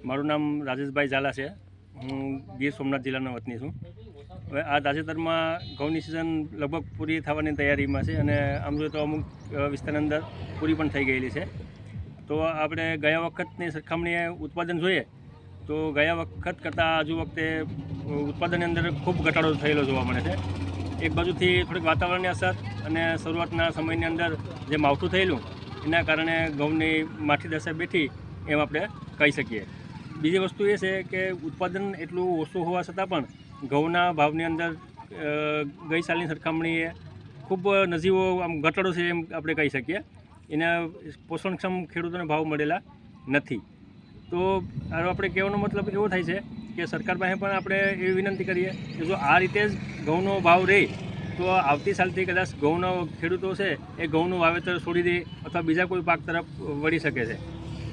મારું નામ રાજેશભાઈ ઝાલા છે. હું ગીર સોમનાથ જિલ્લાનો વતની છું. હવે આ તાજેતરમાં ઘઉંની સિઝન લગભગ પૂરી થવાની તૈયારીમાં છે અને આમ જોઈએ તો અમુક વિસ્તારની અંદર પૂરી પણ થઈ ગયેલી છે. તો આપણે ગયા વખતની સરખામણીએ ઉત્પાદન જોઈએ તો ગયા વખત કરતાં હજુ વખતે ઉત્પાદનની અંદર ખૂબ ઘટાડો થયેલો જોવા મળે છે. એક બાજુથી થોડીક વાતાવરણની અસર અને શરૂઆતના સમયની અંદર જે માવઠું થયેલું, એના કારણે ઘઉંની માઠી દશા બેઠી, એમ આપણે કહી શકીએ. બીજી વસ્તુ એ છે કે ઉત્પાદન એટલું ઓછું હોવા છતાં પણ ઘઉંના ભાવની અંદર ગઈ સાલની સરખામણીએ ખૂબ નજીવો આમ ઘટાડો છે એમ આપણે કહી શકીએ. એના પોષણક્ષમ ખેડૂતોને ભાવ મળેલા નથી. તો આપણે કહેવાનો મતલબ એવો થાય છે કે સરકાર પાસે પણ આપણે એવી વિનંતી કરીએ કે જો આ રીતે જ ઘઉંનો ભાવ રહે, તો આવતી સાલથી કદાચ ઘઉંનો ખેડૂતો છે એ ઘઉંનું વાવેતર છોડી દે અથવા બીજા કોઈ પાક તરફ વળી શકે છે.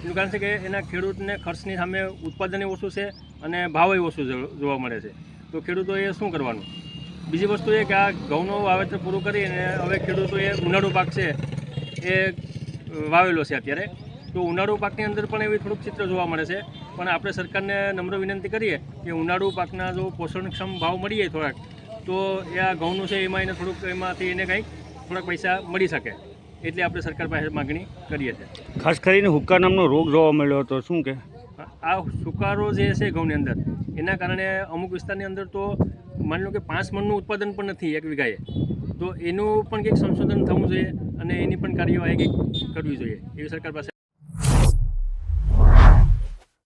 એનું કારણ છે કે એના ખેડૂતને ખર્ચની સામે ઉત્પાદન ઓછું છે અને ભાવ ઓછું જોવા મળે છે. તો ખેડૂતોએ શું કરવાનું? બીજી વસ્તુ એ કે આ ઘઉંનું વાવેતર પૂરું કરીને હવે ખેડૂતોએ ઉનાળુ પાક છે એ વાવેલો છે અત્યારે. તો ઉનાળુ પાકની અંદર પણ એવી થોડુંક ચિત્ર જોવા મળે છે. પણ આપણે સરકારને નમ્ર વિનંતી કરીએ કે ઉનાળુ પાકના જો પોષણક્ષમ ભાવ મળીએ થોડાક, તો એ આ ઘઉંનું છે એમાં એને થોડુંક એમાંથી એને કંઈક થોડાક પૈસા મળી શકે. એટલે આપણે સરકાર પાસે માગણી કરીએ છીએ. ખાસ કરીને હુક્કા નામનો રોગ જોવા મળ્યો હતો શું કે? આ સુકારો જે છે ઘઉંની અંદર એના કારણે અમુક વિસ્તારની અંદર તો માની લો કે પાંચ મણનું ઉત્પાદન પણ નથી એક વીઘાએ. તો એનું પણ કંઈક સંશોધન થવું જોઈએ અને એની પણ કાર્યવાહી કંઈક કરવી જોઈએ. એવી સરકાર પાસે